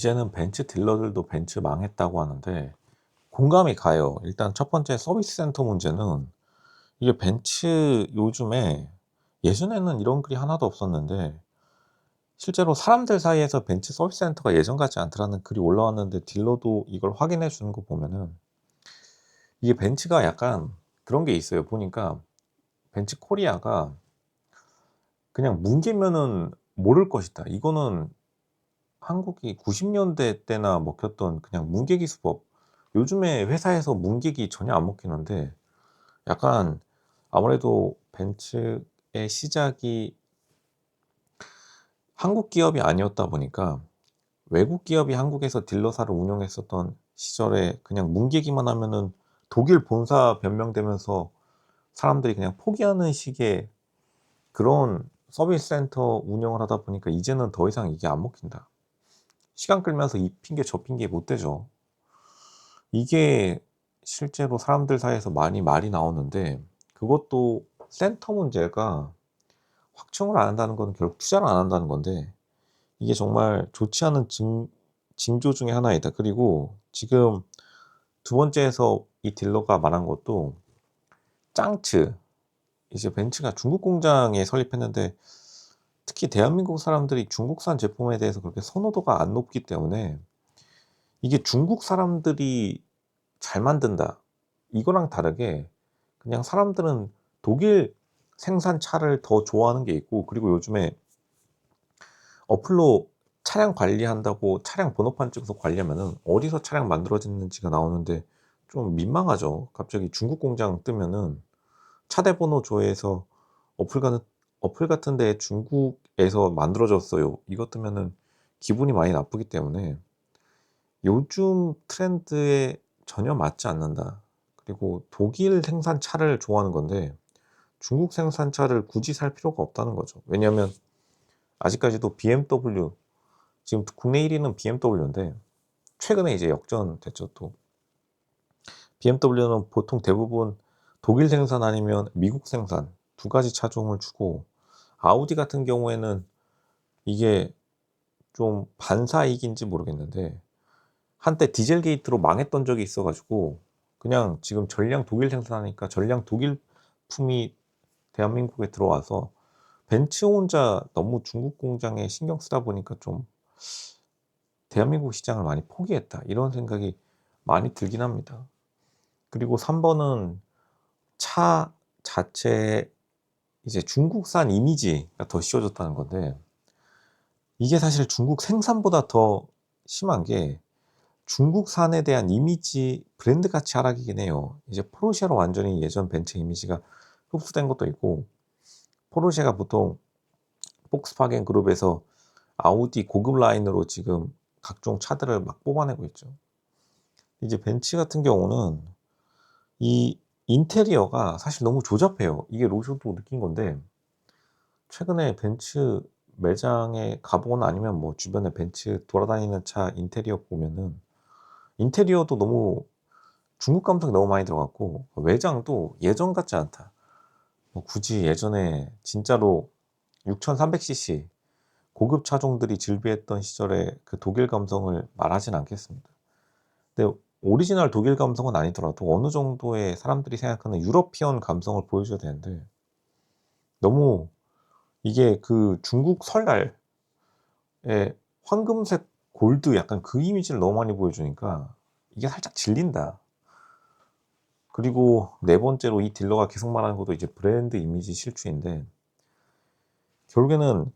이제는 벤츠 딜러들도 벤츠 망했다고 하는데 공감이 가요. 일단 첫 번째 서비스 센터 문제는 이게 벤츠 요즘에 예전에는 이런 글이 하나도 없었는데 실제로 사람들 사이에서 벤츠 서비스 센터가 예전 같지 않더라는 글이 올라왔는데 딜러도 이걸 확인해 주는 거 보면은 이게 벤츠가 약간 그런 게 있어요. 보니까 벤츠 코리아가 그냥 뭉개면은 모를 것이다. 이거는 한국이 90년대 때나 먹혔던 그냥 뭉개기 수법. 요즘에 회사에서 뭉개기 전혀 안 먹히는데 약간 아무래도 벤츠의 시작이 한국 기업이 아니었다 보니까 외국 기업이 한국에서 딜러사를 운영했었던 시절에 그냥 뭉개기만 하면은 독일 본사 변명되면서 사람들이 그냥 포기하는 식의 그런 서비스 센터 운영을 하다 보니까 이제는 더 이상 이게 안 먹힌다. 시간 끌면서 이 핑계 저 핑계 못 대죠. 이게 실제로 사람들 사이에서 많이 말이 나오는데 그것도 센터 문제가 확충을 안 한다는 건 결국 투자를 안 한다는 건데 이게 정말 좋지 않은 징, 징조 중에 하나이다. 그리고 지금 두 번째에서 이 딜러가 말한 것도 짱츠 이제 벤츠가 중국 공장에 설립했는데 특히 대한민국 사람들이 중국산 제품에 대해서 그렇게 선호도가 안 높기 때문에 이게 중국 사람들이 잘 만든다. 이거랑 다르게 그냥 사람들은 독일 생산 차를 더 좋아하는 게 있고 그리고 요즘에 어플로 차량 관리한다고 차량 번호판 찍어서 관리하면은 어디서 차량 만들어졌는지가 나오는데 좀 민망하죠. 갑자기 중국 공장 뜨면은 차대 번호 조회해서 어플 같은 어플 같은 데 중국에서 만들어졌어요. 이것 뜨면은 기분이 많이 나쁘기 때문에 요즘 트렌드에 전혀 맞지 않는다. 그리고 독일 생산 차를 좋아하는 건데 중국 생산 차를 굳이 살 필요가 없다는 거죠. 왜냐하면 아직까지도 BMW 지금 국내 1위는 BMW인데 최근에 이제 역전됐죠 또 BMW는 보통 대부분 독일 생산 아니면 미국 생산 두 가지 차종을 주고 아우디 같은 경우에는 이게 좀 반사이익인지 모르겠는데 한때 디젤 게이트로 망했던 적이 있어가지고 그냥 지금 전량 독일 생산하니까 전량 독일 품이 대한민국에 들어와서 벤츠 혼자 너무 중국 공장에 신경 쓰다 보니까 좀 대한민국 시장을 많이 포기했다 이런 생각이 많이 들긴 합니다. 그리고 3번은 차 자체에 이제 중국산 이미지가 더 씌워졌다는 건데 이게 사실 중국 생산보다 더 심한 게 중국산에 대한 이미지 브랜드 가치 하락이긴 해요. 이제 포르쉐로 완전히 예전 벤츠 이미지가 흡수된 것도 있고 포르쉐가 보통 폭스바겐 그룹에서 아우디 고급 라인으로 지금 각종 차들을 막 뽑아내고 있죠. 이제 벤츠 같은 경우는 이 인테리어가 사실 너무 조잡해요. 이게 로쇼도 느낀 건데 최근에 벤츠 매장에 가보거나 아니면 뭐 주변에 벤츠 돌아다니는 차 인테리어 보면은 인테리어도 너무 중국 감성이 너무 많이 들어갔고 외장도 예전 같지 않다. 뭐 굳이 예전에 진짜로 6300cc 고급 차종들이 즐비했던 시절에 그 독일 감성을 말하진 않겠습니다. 근데 오리지널 독일 감성은 아니더라도 어느 정도의 사람들이 생각하는 유러피언 감성을 보여줘야 되는데 너무 이게 그 중국 설날에 황금색 골드 약간 그 이미지를 너무 많이 보여주니까 이게 살짝 질린다. 그리고 네 번째로 이 딜러가 계속 말하는 것도 이제 브랜드 이미지 실추인데 결국에는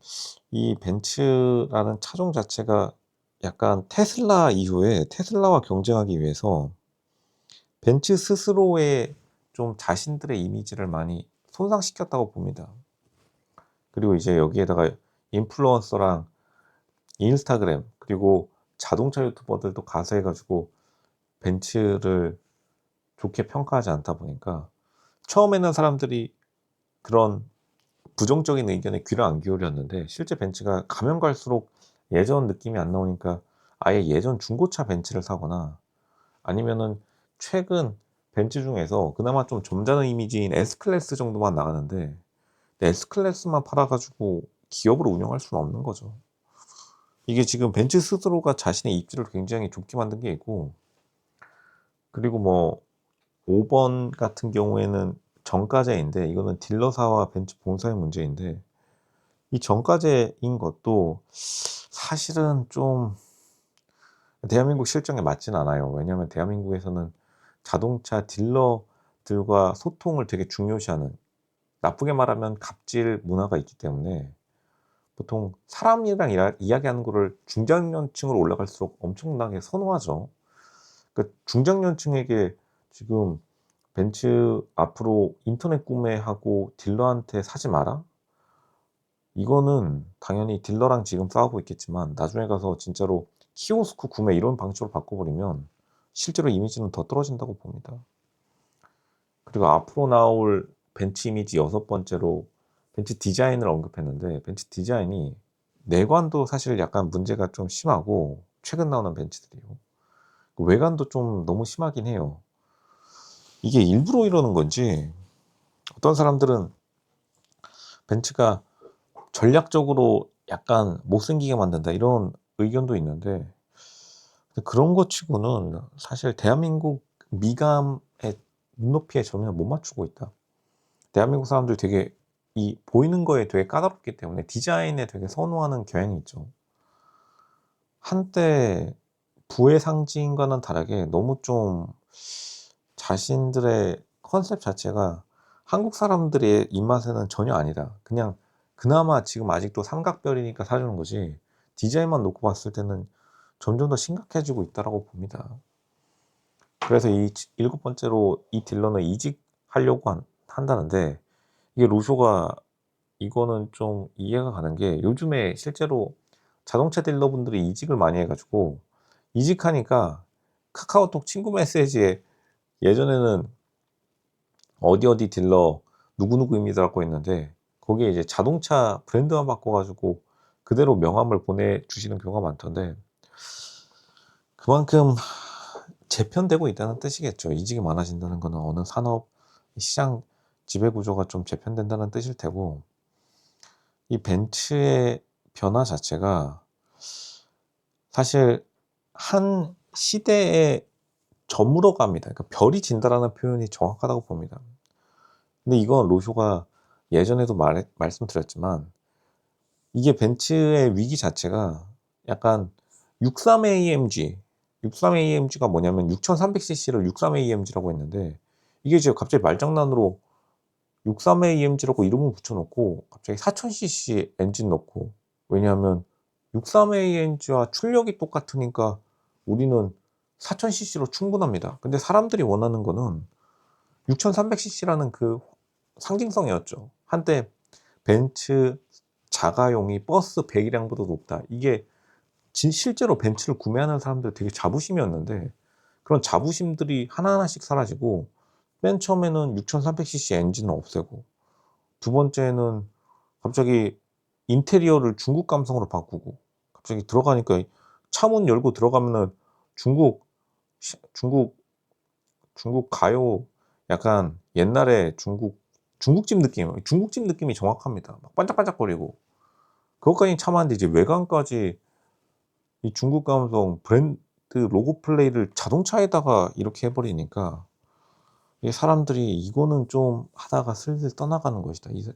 이 벤츠라는 차종 자체가 약간 테슬라 이후에 테슬라와 경쟁하기 위해서 벤츠 스스로의 좀 자신들의 이미지를 많이 손상시켰다고 봅니다. 그리고 이제 여기에다가 인플루언서랑 인스타그램 그리고 자동차 유튜버들도 가세해가지고 벤츠를 좋게 평가하지 않다 보니까 처음에는 사람들이 그런 부정적인 의견에 귀를 안 기울였는데 실제 벤츠가 가면 갈수록 예전 느낌이 안 나오니까 아예 예전 중고차 벤츠를 사거나 아니면은 최근 벤츠 중에서 그나마 좀 점잖은 이미지인 S클래스 정도만 나가는데 S클래스만 팔아가지고 기업으로 운영할 수는 없는 거죠. 이게 지금 벤츠 스스로가 자신의 입지를 굉장히 좁게 만든 게 있고 그리고 뭐 5번 같은 경우에는 정가제인데 이거는 딜러사와 벤츠 본사의 문제인데 이 정가제인 것도 사실은 좀 대한민국 실정에 맞진 않아요. 왜냐하면 대한민국에서는 자동차 딜러들과 소통을 되게 중요시하는 나쁘게 말하면 갑질 문화가 있기 때문에 보통 사람이랑 이야, 이야기하는 거를 중장년층으로 올라갈수록 엄청나게 선호하죠. 그러니까 중장년층에게 지금 벤츠 앞으로 인터넷 구매하고 딜러한테 사지 마라? 이거는 당연히 딜러랑 지금 싸우고 있겠지만 나중에 가서 진짜로 키오스크 구매 이런 방식으로 바꿔버리면 실제로 이미지는 더 떨어진다고 봅니다. 그리고 앞으로 나올 벤츠 이미지 여섯 번째로 벤츠 디자인을 언급했는데 벤츠 디자인이 내관도 사실 약간 문제가 좀 심하고 최근 나오는 벤츠들이요. 외관도 좀 너무 심하긴 해요. 이게 일부러 이러는 건지 어떤 사람들은 벤츠가 전략적으로 약간 못생기게 만든다 이런 의견도 있는데 그런 것 치고는 사실 대한민국 미감의 눈높이에 전혀 못 맞추고 있다. 대한민국 사람들 되게 이 보이는 거에 되게 까다롭기 때문에 디자인에 되게 선호하는 경향이 있죠. 한때 부의 상징과는 다르게 너무 좀 자신들의 컨셉 자체가 한국 사람들의 입맛에는 전혀 아니다. 그냥 그나마 지금 아직도 삼각별이니까 사주는 거지. 디자인만 놓고 봤을 때는 점점 더 심각해지고 있다라고 봅니다. 그래서 이 일곱 번째로 이 딜러는 이직하려고 한, 한다는데 이게 로쇼가 이거는 좀 이해가 가는 게 요즘에 실제로 자동차 딜러분들이 이직을 많이 해가지고 이직하니까 카카오톡 친구 메시지에 예전에는 어디 어디 딜러 누구누구입니다라고 했는데 거기에 이제 자동차 브랜드만 바꿔가지고 그대로 명함을 보내주시는 경우가 많던데 그만큼 재편되고 있다는 뜻이겠죠. 이직이 많아진다는 것은 어느 산업 시장 지배 구조가 좀 재편된다는 뜻일 테고 이 벤츠의 변화 자체가 사실 한 시대에 저물어 갑니다. 그러니까 별이 진다라는 표현이 정확하다고 봅니다. 근데 이건 로쇼가 예전에도 말, 말씀드렸지만 이게 벤츠의 위기 자체가 약간 63AMG 63AMG가 뭐냐면 6300cc를 63AMG라고 했는데 이게 이제 갑자기 말장난으로 63AMG라고 이름을 붙여놓고 갑자기 4000cc 엔진 넣고 왜냐하면 63AMG와 출력이 똑같으니까 우리는 4000cc로 충분합니다. 근데 사람들이 원하는 거는 6300cc라는 그 상징성이었죠. 한때 벤츠 자가용이 버스 배기량보다 높다. 이게 실제로 벤츠를 구매하는 사람들 되게 자부심이었는데 그런 자부심들이 하나하나씩 사라지고 맨 처음에는 6300cc 엔진을 없애고 두 번째는 갑자기 인테리어를 중국 감성으로 바꾸고 갑자기 들어가니까 차문 열고 들어가면은 중국 중국 중국 가요 약간 옛날에 중국 중국집 느낌 중국집 느낌이 정확합니다 막 반짝반짝거리고 그것까지 참았는데 이제 외관까지 이 중국 감성 브랜드 로고 플레이를 자동차에다가 이렇게 해버리니까 사람들이 이거는 좀 하다가 슬슬 떠나가는 것이다. 이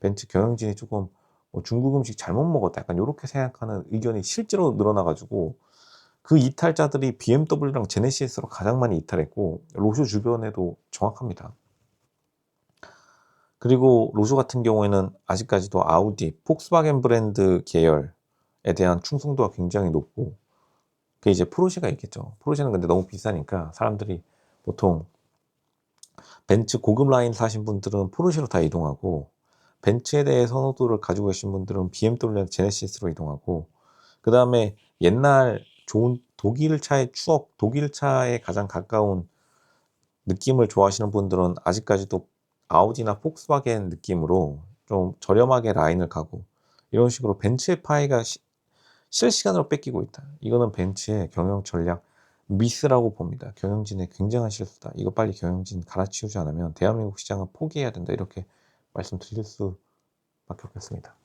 벤츠 경영진이 조금 뭐 중국 음식 잘못 먹었다. 약간 이렇게 생각하는 의견이 실제로 늘어나가지고 그 이탈자들이 BMW랑 제네시스로 가장 많이 이탈했고 로쇼 주변에도 정확합니다. 그리고 로쇼 같은 경우에는 아직까지도 아우디, 폭스바겐 브랜드 계열에 대한 충성도가 굉장히 높고 그게 이제 포르쉐가 있겠죠. 포르쉐는 근데 너무 비싸니까 사람들이 보통 벤츠 고급 라인 사신 분들은 포르쉐로 다 이동하고 벤츠에 대해 선호도를 가지고 계신 분들은 BMW 제네시스로 이동하고 그 다음에 옛날 좋은 독일 차의 추억, 독일 차에 가장 가까운 느낌을 좋아하시는 분들은 아직까지도 아우디나 폭스바겐 느낌으로 좀 저렴하게 라인을 가고 이런 식으로 벤츠의 파이가 시, 실시간으로 뺏기고 있다. 이거는 벤츠의 경영 전략 미스라고 봅니다. 경영진의 굉장한 실수다. 이거 빨리 경영진 갈아치우지 않으면 대한민국 시장은 포기해야 된다. 이렇게 말씀드릴 수밖에 없겠습니다.